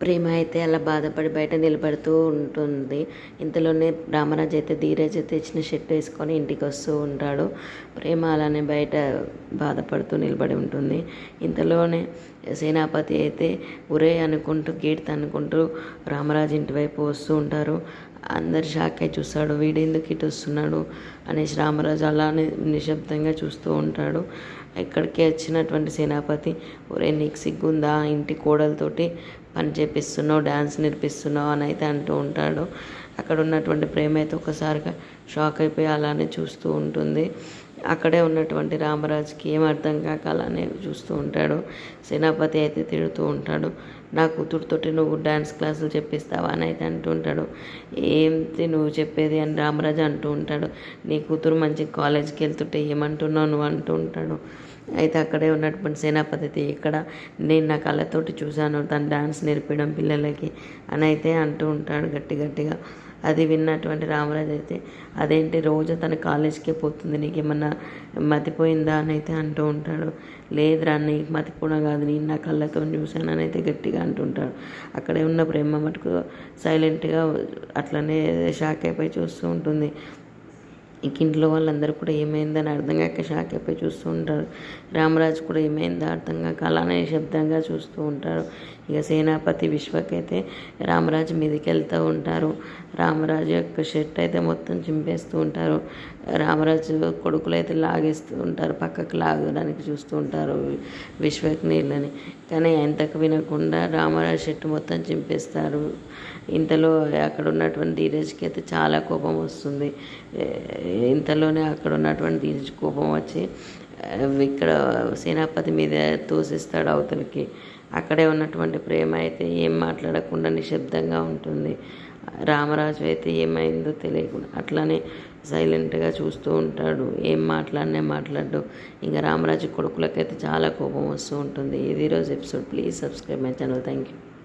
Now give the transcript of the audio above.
ప్రేమ అయితే అలా బాధపడి బయట నిలబడుతూ ఉంటుంది. ఇంతలోనే రామరాజు అయితే ధీరజ్ అయితే ఇచ్చిన షర్ట్ వేసుకొని ఇంటికి వస్తూ ఉంటాడు. ప్రేమ అలానే బయట బాధపడుతూ నిలబడి ఉంటుంది. ఇంతలోనే సేనాపతి అయితే ఒరే అనుకుంటూ గేట్ అనుకుంటూ రామరాజు ఇంటి వైపు వస్తూ ఉంటారు. అందరు షాక్ అయి చూస్తాడు వీడు ఎందుకు ఇటు వస్తున్నాడు అనేసి రామరాజు అలానే నిశ్శబ్దంగా చూస్తూ ఉంటాడు. ఇక్కడికి వచ్చినటువంటి సేనాపతి ఒరే నీకు సిగ్గుందా? ఇంటి కోడలతోటి పని చేపిస్తున్నావు డ్యాన్స్ నేర్పిస్తున్నావు అని అయితే అంటూ ఉంటాడు. అక్కడ ఉన్నటువంటి ప్రేమ అయితే ఒకసారిగా షాక్ అయిపోయి అలానే చూస్తూ ఉంటుంది. అక్కడే ఉన్నటువంటి రామరాజుకి ఏం అర్థం కాక అలానే చూస్తూ ఉంటాడు. సేనాపతి అయితే తిడుతూ ఉంటాడు. నా కూతురుతోటి నువ్వు డ్యాన్స్ క్లాసులు చెప్పిస్తావా అని అయితే అంటూ ఉంటాడు ఏంటి నువ్వు చెప్పేది అని రామరాజు అంటూ ఉంటాడు. నీ కూతురు మంచి కాలేజీకి వెళ్తుంటే ఏమంటున్నావు నువ్వు అంటూ ఉంటాడు. అయితే అక్కడే ఉన్నటువంటి సేనాపతి ఇక్కడ నేను నా కళ్ళతోటి చూశాను తను డాన్స్ నేర్పడం పిల్లలకి అని అయితే అంటూ ఉంటాడు గట్టి గట్టిగా. అది విన్నటువంటి రామరాజు అయితే అదేంటి రోజు తన కాలేజీకే పోతుంది నీకు ఏమన్నా మతిపోయిందా అని అయితే అంటూ ఉంటాడు. లేదురా నీకు మతిపోవడం కాదు నేను నా కళ్ళతో చూశాను అని అయితే గట్టిగా అంటుంటాడు అక్కడే ఉన్న ప్రేమ మటుకు సైలెంట్గా అట్లనే షాక్ అయిపోయి చూస్తూ ఉంటుంది. ఇంక ఇంట్లో వాళ్ళందరూ కూడా ఏమైందని అర్థం కాక షాక్ అయిపోయి చూస్తూ ఉంటారు. రామరాజు కూడా ఏమైందో అర్థం కాక అలానే శబ్దంగా చూస్తూ ఉంటారు. ఇక సేనాపతి విశ్వకైతే రామరాజు మీదకి వెళ్తూ ఉంటారు. రామరాజు యొక్క షర్ట్ అయితే మొత్తం చింపేస్తూ ఉంటారు. రామరాజు కొడుకులు అయితే లాగేస్తూ ఉంటారు. పక్కకు లాగడానికి చూస్తూ ఉంటారు విశ్వక్ నీళ్ళని. కానీ ఎంతకు వినకుండా రామరాజు షర్ట్ మొత్తం చింపేస్తారు. ఇంతలో అక్కడ ఉన్నటువంటి ధీరజ్కి అయితే చాలా కోపం వస్తుంది. ఇంతలోనే అక్కడ ఉన్నటువంటి కోపం వచ్చి ఇక్కడ సేనాపతి మీద తోసిస్తాడు అవతలికి. అక్కడే ఉన్నటువంటి ప్రేమ అయితే ఏం మాట్లాడకుండా నిశ్శబ్దంగా ఉంటుంది. రామరాజు అయితే ఏమైందో తెలియకుండా అట్లానే సైలెంట్గా చూస్తూ ఉంటాడు. ఏం మాట్లాడినా మాట్లాడు. ఇంకా రామరాజు కొడుకులకైతే చాలా కోపం వస్తూ ఉంటుంది. ఇది రోజు episode. Please subscribe my channel. Thank you